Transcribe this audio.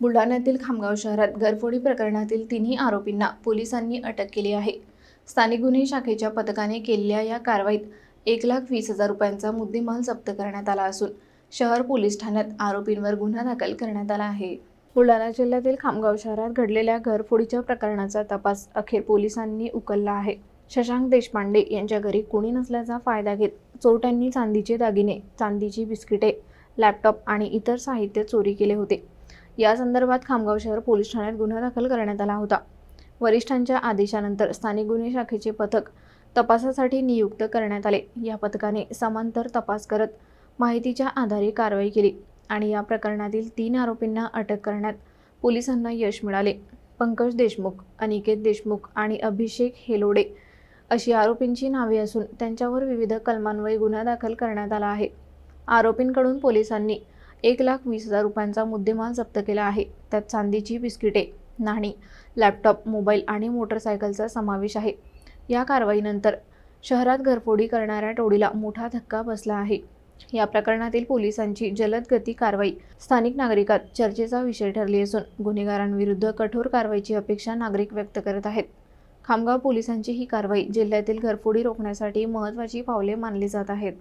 बुलढाण्यातील खामगाव शहरात घरफोडी प्रकरणातील तिन्ही आरोपींना पोलिसांनी अटक केली आहे. स्थानिक गुन्हे शाखेच्या पथकाने केलेल्या या कारवाईत एक लाख वीस हजार रुपयांचा मुद्देमाल जप्त करण्यात आला असून शहर पोलीस ठाण्यात आरोपींवर गुन्हा दाखल करण्यात आला आहे. बुलढाणा जिल्ह्यातील खामगाव शहरात घडलेल्या घरफोडीच्या प्रकरणाचा तपास अखेर पोलिसांनी उकलला आहे. शशांक देशपांडे यांच्या घरी कोणी नसल्याचा फायदा घेत चोरट्यांनी चांदीचे दागिने चांदीची बिस्किटे लॅपटॉप आणि इतर साहित्य चोरी केले होते. या संदर्भात खामगाव शहर पोलीस ठाण्यात गुन्हा दाखल करण्यात आला होता. वरिष्ठांच्या आदेशानंतर स्थानिक गुन्हे शाखेचे पथक तपासासाठी नियुक्त करण्यात आले. या पथकाने समांतर तपास करत माहितीच्या आधारे कारवाई केली आणि या प्रकरणातील तीन आरोपींना अटक करण्यात पोलिसांना यश मिळाले. पंकज देशमुख अनिकेत देशमुख आणि अभिषेक हेलोडे अशी आरोपींची नावे असून त्यांच्यावर विविध कलमान्वये गुन्हा दाखल करण्यात आला आहे. आरोपींकडून पोलिसांनी एक लाख वीस हजार रुपयांचा मुद्देमाल जप्त केला आहे. त्यात चांदीची बिस्किटे नाणी लॅपटॉप मोबाईल आणि मोटरसायकलचा समावेश आहे. या कारवाईनंतर शहरात घरफोडी करणाऱ्या टोळीला मोठा धक्का बसला आहे. या प्रकरणातील पोलिसांची जलद गती कारवाई स्थानिक नागरिकात चर्चेचा विषय ठरली असून गुन्हेगारांविरुद्ध कठोर कारवाईची अपेक्षा नागरिक व्यक्त करत आहेत. खामगाव पोलिसांची ही कारवाई जिल्ह्यातील घरफोडी रोखण्यासाठी महत्त्वाची पावले मानली जात आहेत.